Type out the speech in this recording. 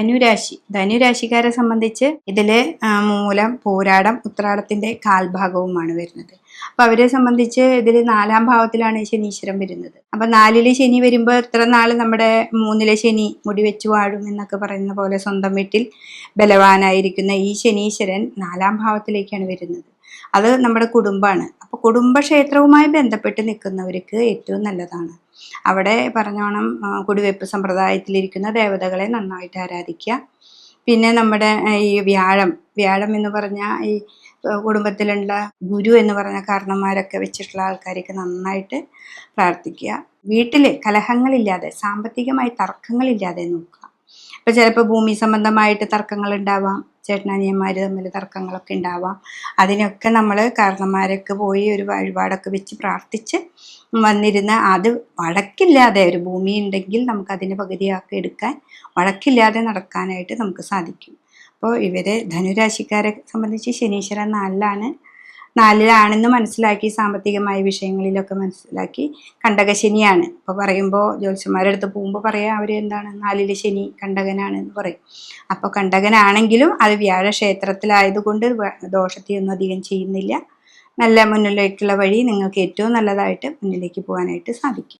ധനുരാശി. ധനുരാശിക്കാരെ സംബന്ധിച്ച് ഇതിൽ മൂലം പോരാടം ഉത്രാടത്തിന്റെ കാൽഭാഗവുമാണ് വരുന്നത്. അപ്പൊ അവരെ സംബന്ധിച്ച് ഇതിൽ നാലാം ഭാവത്തിലാണ് ശനീശ്വരം വരുന്നത്. അപ്പൊ നാലിലെ ശനി വരുമ്പോൾ ഇത്ര നാൾ നമ്മുടെ മൂന്നിലെ ശനി മുടി വെച്ചു വാഴും എന്നൊക്കെ പറയുന്ന പോലെ സ്വന്തം വീട്ടിൽ ബലവാനായിരിക്കുന്ന ഈ ശനീശ്വരൻ നാലാം ഭാവത്തിലേക്കാണ് വരുന്നത്. അത് നമ്മുടെ കുടുംബമാണ്. കുടുംബക്ഷേത്രവുമായി ബന്ധപ്പെട്ട് നിൽക്കുന്നവർക്ക് ഏറ്റവും നല്ലതാണ്. അവിടെ പറഞ്ഞോണം കുടിവെപ്പ് സമ്പ്രദായത്തിലിരിക്കുന്ന ദേവതകളെ നന്നായിട്ട് ആരാധിക്കുക. പിന്നെ നമ്മുടെ ഈ വ്യാഴം വ്യാഴം എന്ന് പറഞ്ഞാൽ ഈ കുടുംബത്തിലുള്ള ഗുരു എന്ന് പറഞ്ഞ കാരണന്മാരൊക്കെ വെച്ചിട്ടുള്ള ആൾക്കാർക്ക് നന്നായിട്ട് പ്രാർത്ഥിക്കുക. വീട്ടിൽ കലഹങ്ങളില്ലാതെ സാമ്പത്തികമായി തർക്കങ്ങളില്ലാതെ നോക്കുക. ഇപ്പൊ ചിലപ്പോൾ ഭൂമി സംബന്ധമായിട്ട് തർക്കങ്ങൾ ഉണ്ടാവാം ചേട്ടനനിയന്മാർ തമ്മിൽ തർക്കങ്ങളൊക്കെ ഉണ്ടാവാം. അതിനൊക്കെ നമ്മൾ കാരണന്മാരൊക്കെ പോയി ഒരു വഴിപാടൊക്കെ വെച്ച് പ്രാർത്ഥിച്ച് വന്നിരുന്ന അത് വഴക്കില്ലാതെ ഒരു ഭൂമി ഉണ്ടെങ്കിൽ നമുക്ക് അതിന് പകുതിയാക്കി എടുക്കാൻ വഴക്കില്ലാതെ നടക്കാനായിട്ട് നമുക്ക് സാധിക്കും. അപ്പോൾ ഇവരെ ധനുരാശിക്കാരെ സംബന്ധിച്ച് ശനീശ്വരൻ നാലിലാണ്. നാലിലാണെന്ന് മനസ്സിലാക്കി സാമ്പത്തികമായ വിഷയങ്ങളിലൊക്കെ മനസ്സിലാക്കി. കണ്ടക ശനിയാണ്. ഇപ്പോൾ പറയുമ്പോൾ ജ്യോത്സ്യന്മാരുടെ അടുത്ത് പോകുമ്പോൾ പറയാം അവർ എന്താണ്? നാലിലെ ശനി കണ്ടകനാണ് എന്ന് പറയും. അപ്പോൾ കണ്ടകനാണെങ്കിലും അത് വ്യാഴക്ഷേത്രത്തിലായതുകൊണ്ട് ക്ഷേത്രത്തിലായതുകൊണ്ട് ദോഷത്തെയൊന്നും അധികം ചെയ്യുന്നില്ല. നല്ല മുന്നിലേക്കുള്ള വഴി നിങ്ങൾക്ക് ഏറ്റവും നല്ലതായിട്ട് മുന്നിലേക്ക് പോകാനായിട്ട് സാധിക്കും.